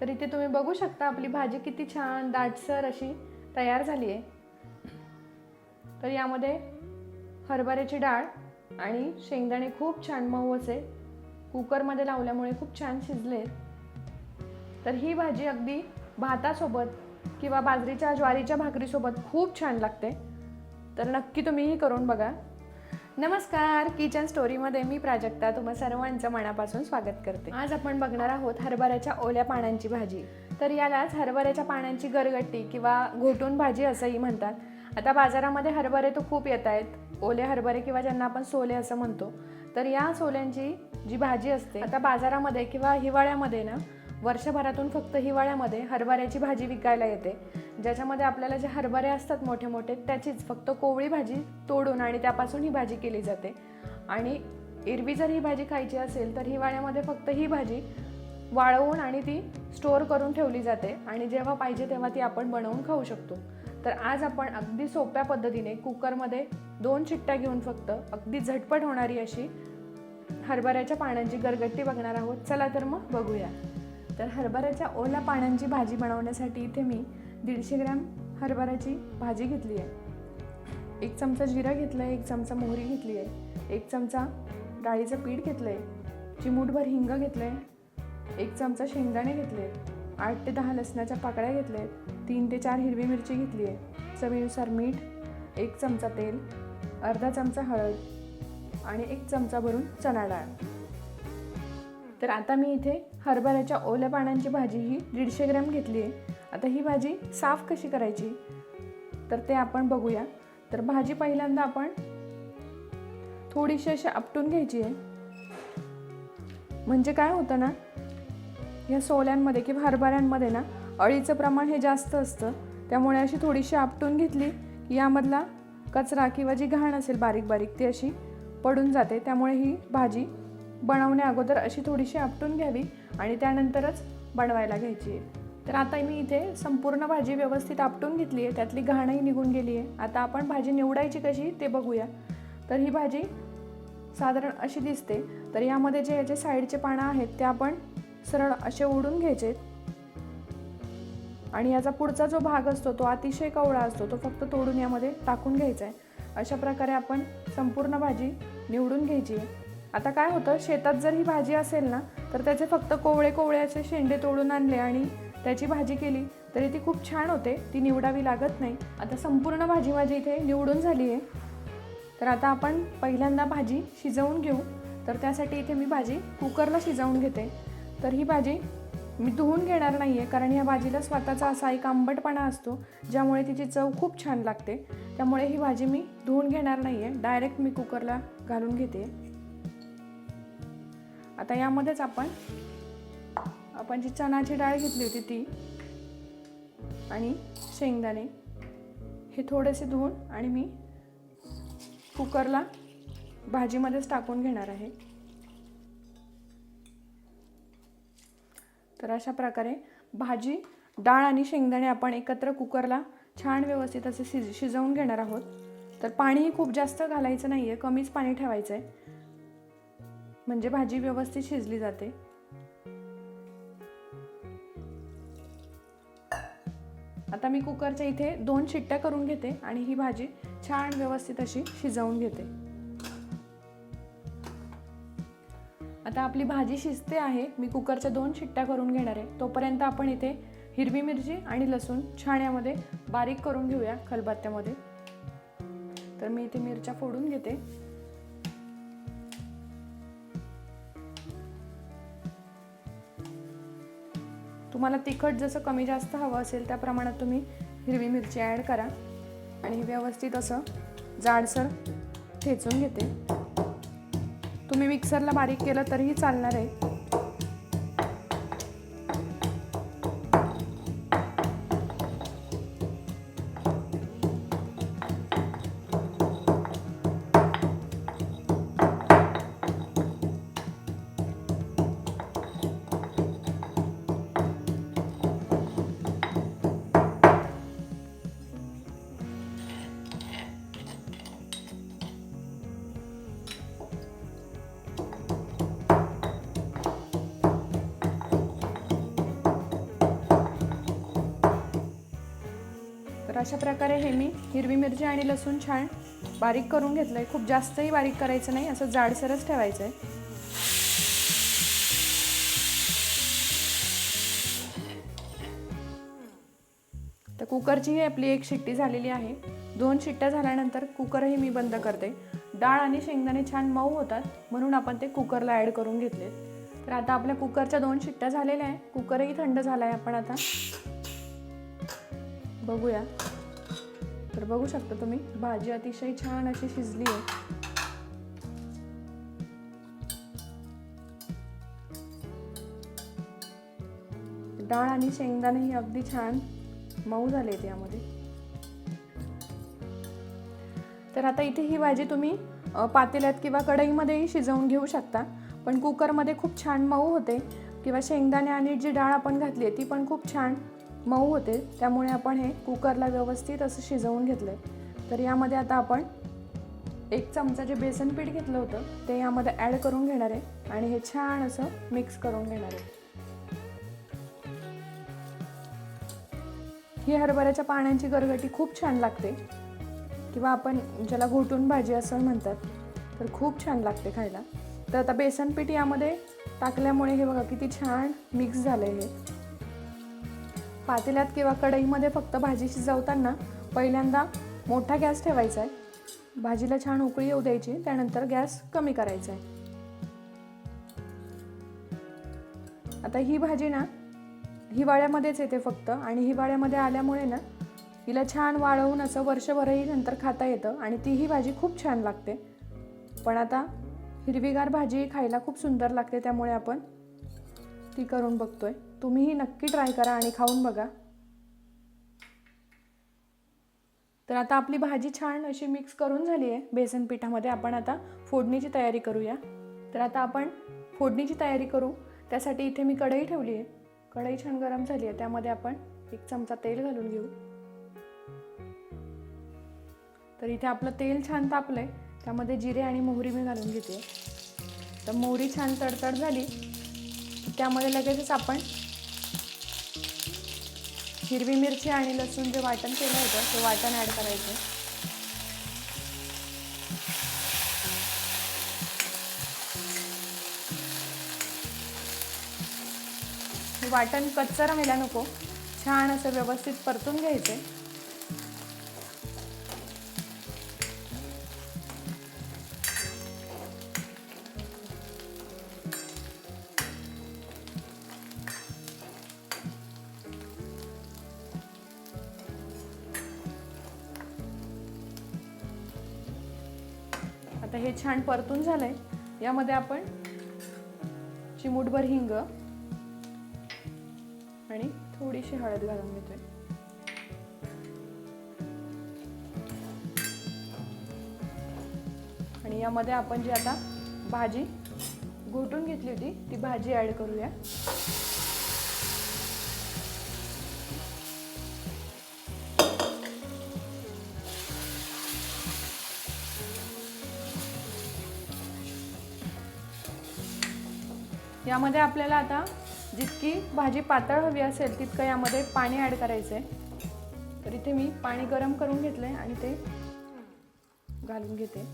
तर इथे तुम्ही बघू शकता आपली भाजी किती छान दाटसर अशी तयार झाली आहे तर यामध्ये हरभऱ्याची डाळ आणि शेंगदाणे खूप छान मऊ असे कुकरमध्ये लावल्यामुळे खूप छान शिजले तर ही भाजी अगदी भातासोबत किंवा बाजरीच्या ज्वारीच्या भाकरीसोबत खूप छान लागते. तर नक्की तुम्हीही करून बघा. नमस्कार. किचन स्टोरीमध्ये मी प्राजक्ता. तुम्हा सर्वांचं मनापासून स्वागत करते. आज आपण बघणार आहोत हरभऱ्याच्या ओल्या पानांची भाजी. तर यालाच हरभऱ्याच्या पानांची गरगट्टी किंवा घोटून भाजी असंही म्हणतात. आता बाजारामध्ये हरभरे तर खूप येत आहेत. ओले हरभरे किंवा ज्यांना आपण सोले असं म्हणतो. तर या सोल्यांची जी भाजी असते आता बाजारामध्ये किंवा हिवाळ्यामध्ये ना वर्षभरातून फक्त हिवाळ्यामध्ये हरभऱ्याची भाजी विकायला येते. ज्याच्यामध्ये आपल्याला जे हरभरे असतात मोठे मोठे त्याचीच फक्त कोवळी भाजी तोडून आणि त्यापासून ही भाजी केली जाते. आणि एरवी जर ही भाजी खायची असेल तर हिवाळ्यामध्ये फक्त ही भाजी वाळवून आणि ती स्टोअर करून ठेवली जाते आणि जेव्हा पाहिजे तेव्हा ती आपण बनवून खाऊ शकतो. तर आज आपण अगदी सोप्या पद्धतीने कुकरमध्ये दोन चिट्ट्या घेऊन फक्त अगदी झटपट होणारी अशी हरभऱ्याच्या पाण्याची गरगट्टी बघणार आहोत. चला तर मग बघूया. तर हरभऱ्याच्या ओल्या पाण्यांची भाजी बनवण्यासाठी इथे मी दीडशे ग्रॅम हरभऱ्याची भाजी घेतली आहे. एक चमचा जिरा घेतला आहे एक चमचा मोहरी घेतली आहे एक चमचा डाळीचं पीठ घेतलं आहे चिमूटभर हिंग घेतलं आहे एक चमचा शेंगदाणे घेतले आठ ते दहा लसणाच्या पाकळ्या घेतल्या आहेत तीन ते चार हिरवी मिरची घेतली आहे. चवीनुसार मीठ एक चमचा तेल अर्धा चमचा हळद आणि एक चमचा भरून चणा डाळ. तर आता मी इथे हरभऱ्याच्या ओल्या पानांची भाजी ही दीडशे ग्रॅम घेतली आहे. आता ही भाजी साफ कशी करायची? तर ते आपण बघूया. तर भाजी पहिल्यांदा आपण थोडीशी अशी आपटून घ्यायची आहे. म्हणजे काय होतं ना या सोल्यांमध्ये किंवा हरभऱ्यांमध्ये ना अळीचं प्रमाण हे जास्त असतं. त्यामुळे अशी थोडीशी आपटून घेतली की यामधला कचरा किंवा जी घाण असेल बारीक बारीक ती अशी पडून जाते. त्यामुळे ही भाजी बनवण्या अगोदर अशी थोडीशी आपटून घ्यावी आणि त्यानंतरच बनवायला घ्यायची. आहे तर आता मी इथे संपूर्ण भाजी व्यवस्थित आपटून घेतली आहे. त्यातली घाणही निघून गेली आहे. आता आपण भाजी निवडायची कशी ते बघूया. तर ही भाजी साधारण अशी दिसते. तर यामध्ये जे याचे साईडचे पानं आहेत ते आपण सरळ असे ओढून घ्यायचे. आणि याचा पुढचा जो भाग असतो तो अतिशय कवळा असतो. तो फक्त तोडून यामध्ये टाकून घ्यायचा आहे. अशा प्रकारे आपण संपूर्ण भाजी निवडून घ्यायची आहे. आता काय होतं शेतात जर ही भाजी असेल ना तर त्याचे फक्त कोवळे कोवळे असे शेंडे तोडून आणले आणि त्याची भाजी केली तरी ती खूप छान होते ती निवडावी लागत नाही. आता संपूर्ण भाजी माझी इथे निवडून झाली आहे. तर आता आपण पहिल्यांदा भाजी शिजवून घेऊ. तर त्यासाठी इथे मी भाजी कुकरला शिजवून घेते. तर ही भाजी मी धुवून घेणार नाही आहे कारण ह्या भाजीला स्वतःचा असा एक आंबटपणा असतो ज्यामुळे तिची चव खूप छान लागते. त्यामुळे ही भाजी मी धुवून घेणार नाही आहे डायरेक्ट मी कुकरला घालून घेते. आता यामध्येच आपण आपण जी चणाची डाळ घेतली होती ती आणि शेंगदाणे हे थोडेसे धुवून आणि मी कुकरला भाजीमध्येच टाकून घेणार आहे. तर अशा प्रकारे भाजी डाळ आणि शेंगदाणे आपण एकत्र कुकरला छान व्यवस्थित असे शिज शिजवून घेणार आहोत. तर पाणीही खूप जास्त घालायचं नाही आहे कमीच पाणी ठेवायचं आहे म्हणजे भाजी व्यवस्थित शिजली जाते. आता मी कुकरच्या इथे दोन शिट्ट्या करून घेते आणि ही भाजी छान व्यवस्थित अशी शिजवून घेते. आता आपली भाजी शिजते आहे. मी कुकरच्या दोन शिट्ट्या करून घेणार आहे. तोपर्यंत आपण इथे हिरवी मिरची आणि लसूण छान यामध्ये बारीक करून घेऊया खलबत्त्यामध्ये. तर मी इथे मिरच्या फोडून घेते. तुम्हाला तिखट जसं कमी जास्त हवं असेल त्या प्रमाणात तुम्ही हिरवी मिरची ॲड करा. आणि व्यवस्थित असं जाडसर ठेचून घेते. तुम्ही मिक्सरला बारीक केलं तरीही चालणार आहे. तर अशा प्रकारे हे मी हिरवी मिरची आणि लसूण छान बारीक करून घेतलं आहे खूप जास्तही बारीक करायचं नाही असं जाडसरच ठेवायचं आहे तर कुकरचीही आपली एक शिट्टी झालेली आहे. दोन शिट्ट्या झाल्यानंतर कुकरही मी बंद करते. डाळ आणि शेंगदाणे छान मऊ होतात म्हणून आपण ते कुकरला ॲड करून घेतले तर आता आपल्या कुकरच्या दोन शिट्ट्या झालेल्या आहे कुकरही थंड झाला आहे आपण आता. बघूया. तर बघू शकता तुम्ही भाजी अतिशय छान अशी शिजली आहे. डाळ आणि शेंगदाणे ही अगदी छान मऊ झाले त्यामध्ये तर आता इथे ही भाजी तुम्ही पातेल्यात किंवा कढईमध्येही शिजवून घेऊ शकता. पण कुकरमध्ये खूप छान मऊ होते. किंवा शेंगदाणे आणि जी डाळ आपण घातली आहे ती पण खूप छान मऊ होते. त्यामुळे आपण हे कुकरला व्यवस्थित असं शिजवून घेतलं आहे तर यामध्ये आता आपण एक चमचा जे बेसन पीठ घेतलं होतं ते यामध्ये ॲड करून घेणार आहे. आणि हे छान असं मिक्स करून घेणार आहे. ही हरभऱ्याच्या पाण्याची गरगटी खूप छान लागते. किंवा आपण ज्याला घोटून भाजी असं म्हणतात तर खूप छान लागते खायला. तर आता बेसन पीठ यामध्ये टाकल्यामुळे हे बघा किती छान मिक्स झालं हे. पातेल्यात किंवा कढईमध्ये फक्त भाजी शिजवताना पहिल्यांदा मोठा गॅस ठेवायचा आहे. भाजीला छान उकळी येऊ द्यायची त्यानंतर गॅस कमी करायचा आहे. आता ही भाजी ना हिवाळ्यामध्येच येते फक्त आणि हिवाळ्यामध्ये आल्यामुळे ना हिला छान वाळवून असं वर्षभरही नंतर खाता येतं आणि तीही भाजी खूप छान लागते. पण आता हिरवीगार भाजी खायला खूप सुंदर लागते त्यामुळे आपण ती करून बघतोय. तुम्हीही नक्की ट्राय करा आणि खाऊन बघा. तर आता आपली भाजी छान अशी मिक्स करून झाली आहे. बेसन पिठामध्ये आपण आता फोडणीची तयारी करूया. तर आता आपण फोडणीची तयारी करू. त्यासाठी इथे मी कढई ठेवली आहे. कढई छान गरम झाली आहे. त्यामध्ये आपण एक चमचा तेल घालून घेऊ. तर इथे आपलं तेल छान तापलंय. त्यामध्ये जिरे आणि मोहरी मी घालून घेते. तर मोहरी छान तडतड झाली. त्यामध्ये लगेचच आपण हिरवी मिरची आणि लसूण जे वाटण केलं होतं ते वाटण ॲड करायचं. वाटण कच्चा राहायला नको. छान असं व्यवस्थित परतून घ्यायचे हे छान परतून झालंय. यामध्ये आपण चिमूटभर हिंग आणि थोडीशी हळद घालून घेतोय. आणि यामध्ये आपण जी आता भाजी घोटून घेतली होती ती भाजी ऍड करूया. यामध्ये आपल्याला आता जितकी भाजी पातळ हवी असेल तितकं यामध्ये पाणी ॲड करायचं आहे तर इथे मी पाणी गरम करून घेतलं आहे आणि ते घालून घेते.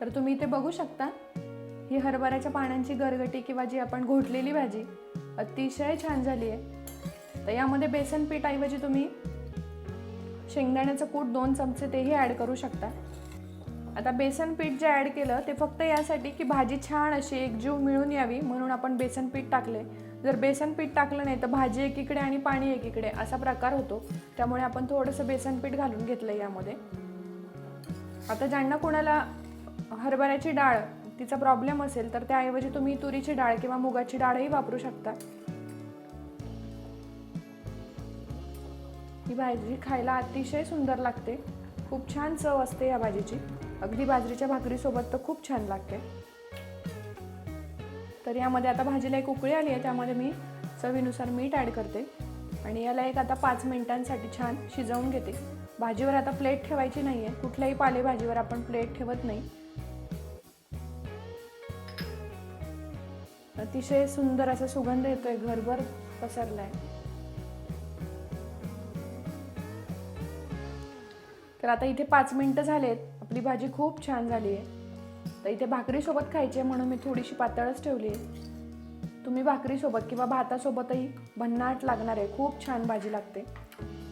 तर तुम्ही इथे बघू शकता ही हरभऱ्याच्या पानांची गरगटी किंवा जी आपण घोटलेली भाजी अतिशय छान झाली आहे तर यामध्ये बेसन पीठ ऐवजी तुम्ही शेंगदाण्याचं कूट दोन चमचे तेही ॲड करू शकता. आता बेसन पीठ जे ॲड केलं ते फक्त यासाठी की भाजी छान अशी एकजीव मिळून यावी म्हणून आपण बेसन पीठ टाकले. जर बेसन पीठ टाकलं नाही तर भाजी एकीकडे आणि पाणी एकीकडे असा प्रकार होतो. त्यामुळे आपण थोडंसं बेसन पीठ घालून घेतलं यामध्ये. आता ज्यांना कोणाला हरभऱ्याची डाळ तिचा प्रॉब्लेम असेल तर त्याऐवजी तुम्ही तुरीची डाळ किंवा मुगाची डाळही वापरू शकता. ही भाजी खायला अतिशय सुंदर लागते. खूप छान चव असते या भाजीची. अगदी बाजरीच्या भाकरीसोबत तर खूप छान लागते. तर यामध्ये आता भाजीला एक उकळी आली आहे त्यामध्ये मी चवीनुसार मीठ ॲड करते. आणि याला एक आता पाच मिनिटांसाठी छान शिजवून घेते. भाजीवर आता प्लेट ठेवायची नाही आहे कुठल्याही पालेभाजीवर आपण प्लेट ठेवत नाही. अतिशय सुंदर असा सुगंध येतोय. घरभर पसरलाय. तर आता इथे पाच मिनटं झालेत. आपली भाजी खूप छान झाली आहे. तर इथे भाकरीसोबत खायची आहे म्हणून मी थोडीशी पातळच ठेवली आहे. तुम्ही भाकरीसोबत किंवा भातासोबतही भन्नाट लागणार आहे. खूप छान भाजी लागते.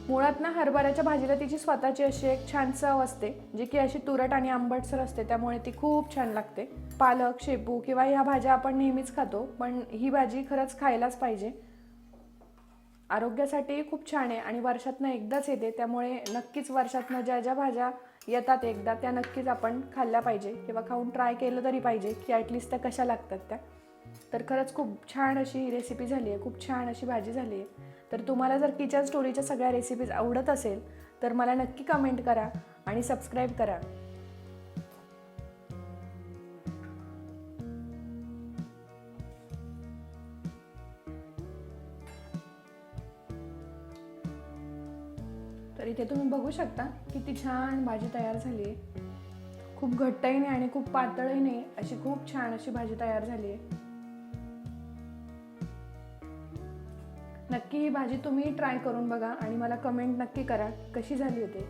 मुळात ना हरभऱ्याच्या भाजीला तिची स्वतःची अशी एक छान चव असते जी की अशी तुरट आणि आंबटसर असते त्यामुळे ती खूप छान लागते. पालक शेपू किंवा ह्या भाज्या आपण नेहमीच खातो पण ही भाजी खरंच खायलाच पाहिजे. आरोग्यासाठी खूप छान आहे आणि वर्षातनं एकदाच येते त्यामुळे नक्कीच वर्षातनं ज्या ज्या भाज्या येतात एकदा त्या नक्कीच आपण खाल्ल्या पाहिजे किंवा खाऊन ट्राय केलं तरी पाहिजे की ॲटलिस्ट त्या कशा लागतात त्या. तर खरंच खूप छान अशी ही रेसिपी झाली आहे खूप छान अशी भाजी झाली आहे. तर तुम्हाला जर किचन स्टोरीच्या सगळ्या रेसिपीज आवडत असेल तर मला नक्की कमेंट करा आणि सबस्क्राईब करा. तर इथे तुम्ही बघू शकता किती छान भाजी तयार झाली आहे. खूप घट्टही नाही आणि खूप पातळही नाही अशी खूप छान अशी भाजी तयार झाली आहे. नक्की ही भाजी तुम्ही ट्राय करून बघा आणि मला कमेंट नक्की करा कशी झाली होती